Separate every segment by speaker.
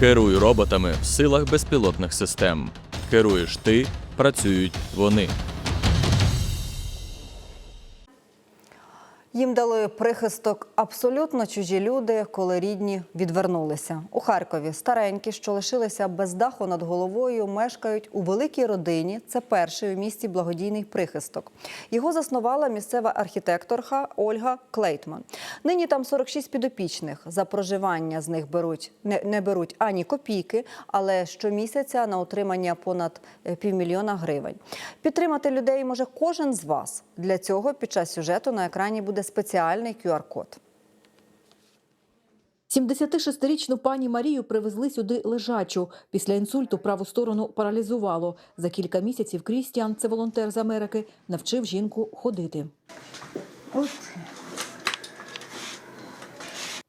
Speaker 1: Керуй роботами в силах безпілотних систем. Керуєш ти, працюють вони.
Speaker 2: Їм дали прихисток абсолютно чужі люди, коли рідні відвернулися. У Харкові старенькі, що лишилися без даху над головою, мешкають у великій родині. Це перший у місті благодійний прихисток. Його заснувала місцева архітекторка Ольга Клейтман. Нині там 46 підопічних. За проживання з них беруть не, не беруть ані копійки, але щомісяця на утримання понад е, півмільйона гривень. Підтримати людей може кожен з вас. Для цього під час сюжету на екрані буде спеціальний QR-код.
Speaker 3: 76-річну пані Марію привезли сюди лежачу. Після інсульту праву сторону паралізувало. За кілька місяців Крістіан, це волонтер з Америки, навчив жінку ходити.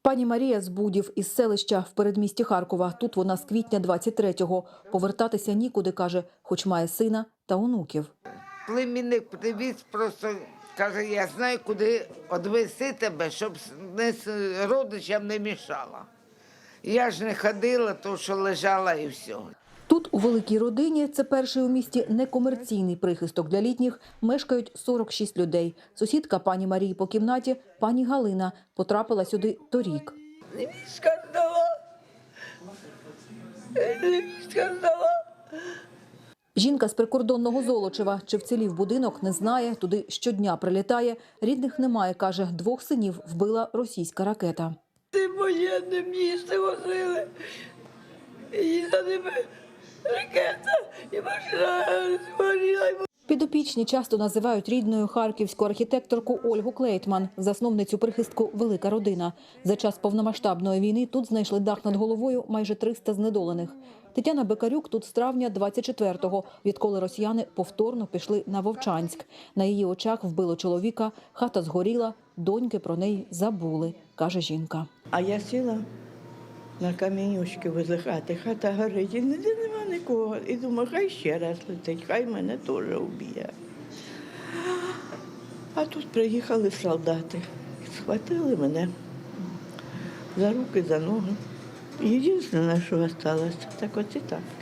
Speaker 3: Пані Марія з Будів із селища в передмісті Харкова. Тут вона з квітня 23-го. Повертатися нікуди, каже, хоч має сина та онуків.
Speaker 4: Племінник привіз, просто каже, я знаю, куди одвести тебе, щоб не родичам не мішала. Я ж не ходила, то що лежала і все.
Speaker 3: Тут, у великій родині, це перший у місті некомерційний прихисток для літніх, мешкають 46 людей. Сусідка пані Марії по кімнаті, пані Галина, потрапила сюди торік.
Speaker 5: сказала. Не сказала.
Speaker 3: Жінка з прикордонного Золочева, чи вцілів будинок, не знає, туди щодня прилітає. Рідних немає, каже, двох синів вбила російська ракета.
Speaker 5: Ти воєнне місце возили. І за ними
Speaker 3: Підопічні часто називають рідною харківську архітекторку Ольгу Клейтман, засновницю прихистку Велика родина. За час повномасштабної війни тут знайшли дах над головою майже 300 знедолених. Тетяна Бекарюк тут з травня 24-го, відколи росіяни повторно пішли на Вовчанськ. На її очах вбило чоловіка, хата згоріла, доньки про неї забули, каже жінка.
Speaker 6: А я сіла на камінючки возле хати, хата горить, і ніде нема нікого. І думаю, хай ще раз летить, хай мене теж уб'є. А тут приїхали солдати, схватили мене за руки, за ноги. Єдине, що залишилося, так оці тапки.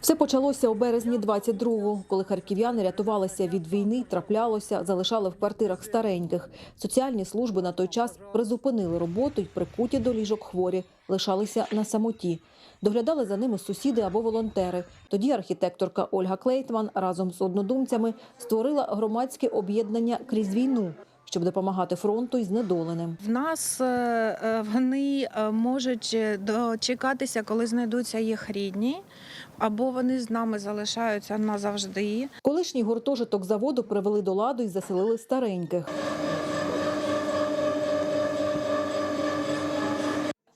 Speaker 3: Все почалося у березні 22-го, коли харків'яни рятувалися від війни, траплялося, залишали в квартирах стареньких. Соціальні служби на той час призупинили роботу й прикуті до ліжок хворі, лишалися на самоті. Доглядали за ними сусіди або волонтери. Тоді архітекторка Ольга Клейтман разом з однодумцями створила громадське об'єднання крізь війну, щоб допомагати фронту і знедоленим.
Speaker 7: В нас е, е, вони е, можуть дочекатися, коли знайдуться їх рідні, або вони з нами залишаються назавжди.
Speaker 3: Колишній гуртожиток заводу привели до ладу і заселили стареньких.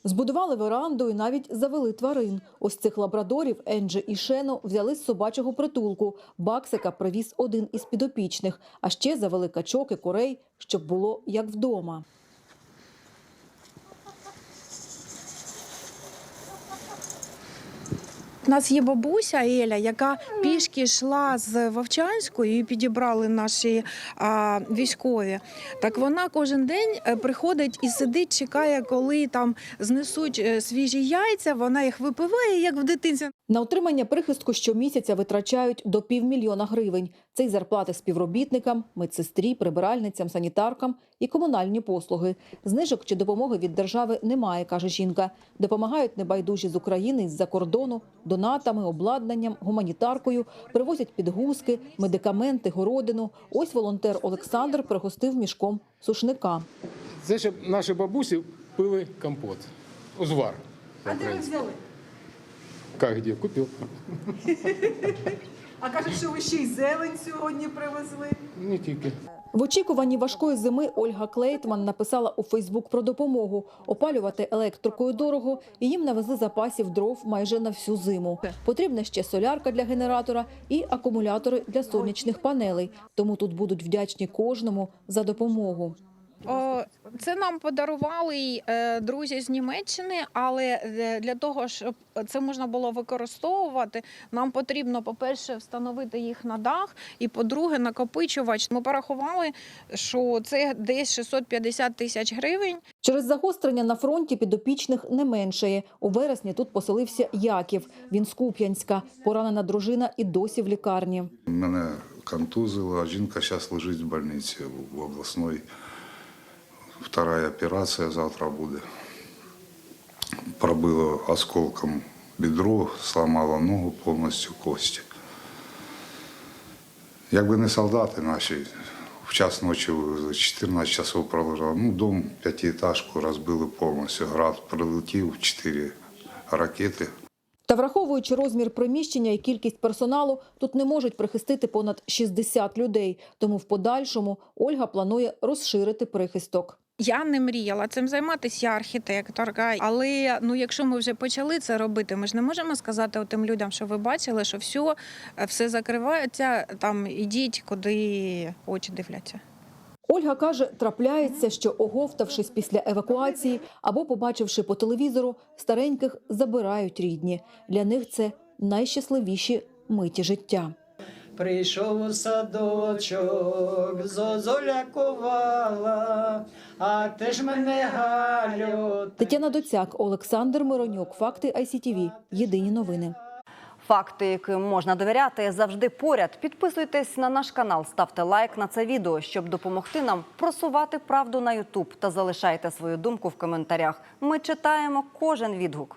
Speaker 3: Збудували веранду і навіть завели тварин. Ось цих лабрадорів Енджі і Шену взяли з собачого притулку. Баксика привіз один із підопічних, а ще завели качок і курей, щоб було як вдома.
Speaker 7: У нас є бабуся Еля, яка пішки йшла з Вовчанської і підібрали наші а, військові. Так вона кожен день е, приходить і сидить, чекає, коли там знесуть е, свіжі яйця. Вона їх випиває, як в дитинці.
Speaker 3: На отримання прихистку щомісяця витрачають до півмільйона гривень. Це й зарплати співробітникам, медсестрі, прибиральницям, санітаркам і комунальні послуги. Знижок чи допомоги від держави немає, каже жінка. Допомагають небайдужі з України з-за кордону, донатами, обладнанням, гуманітаркою, привозять підгузки, медикаменти, городину. Ось волонтер Олександр пригостив мішком сушника.
Speaker 8: Це щоб наші бабусі пили компот. Узвар. А де ви взяли? Как де? Купив.
Speaker 9: А кажуть, що ви ще й зелень сьогодні привезли.
Speaker 8: Не тільки.
Speaker 3: В очікуванні важкої зими Ольга Клейтман написала у Фейсбук про допомогу. Опалювати електрикою дорого, і їм навезли запасів дров майже на всю зиму. Потрібна ще солярка для генератора і акумулятори для сонячних панелей. Тому тут будуть вдячні кожному за допомогу.
Speaker 7: О, Це нам подарували е, друзі з Німеччини, але е, для того, щоб це можна було використовувати, нам потрібно, по-перше, встановити їх на дах, і по-друге, накопичувач. Ми порахували, що це десь 650 тисяч гривень.
Speaker 3: Через загострення на фронті підопічних не меншає. У вересні тут поселився Яків. Він з Куп'янська. Поранена дружина і досі в лікарні.
Speaker 10: Мене контузило, а жінка зараз лежить в больниці в обласній. Вторая операція завтра буде. Пробило осколком бедро, сломало ногу повністю кості. Якби не солдати наші, в час ночі 14 часов пролежав. Ну, дом, п'ятиэтажку розбили повністю. Град прилетів, чотири ракети.
Speaker 3: Та враховуючи розмір приміщення і кількість персоналу, тут не можуть прихистити понад 60 людей. Тому в подальшому Ольга планує розширити прихисток.
Speaker 7: Я не мріяла цим займатися, я архітекторка. Але ну, якщо ми вже почали це робити, ми ж не можемо сказати тим людям, що ви бачили, що все, все закривається. Там ідіть, куди очі дивляться.
Speaker 3: Ольга каже, трапляється, що оговтавшись після евакуації або побачивши по телевізору, стареньких забирають рідні. Для них це найщасливіші миті життя.
Speaker 11: Прийшов у садочок, зозуля кувала, а ти ж мене Галю.
Speaker 3: Тетяна Доцяк, Олександр Миронюк. Факти ICTV. Єдині новини.
Speaker 2: Факти, яким можна довіряти, завжди поряд. Підписуйтесь на наш канал, ставте лайк на це відео, щоб допомогти нам просувати правду на Ютуб та залишайте свою думку в коментарях. Ми читаємо кожен відгук.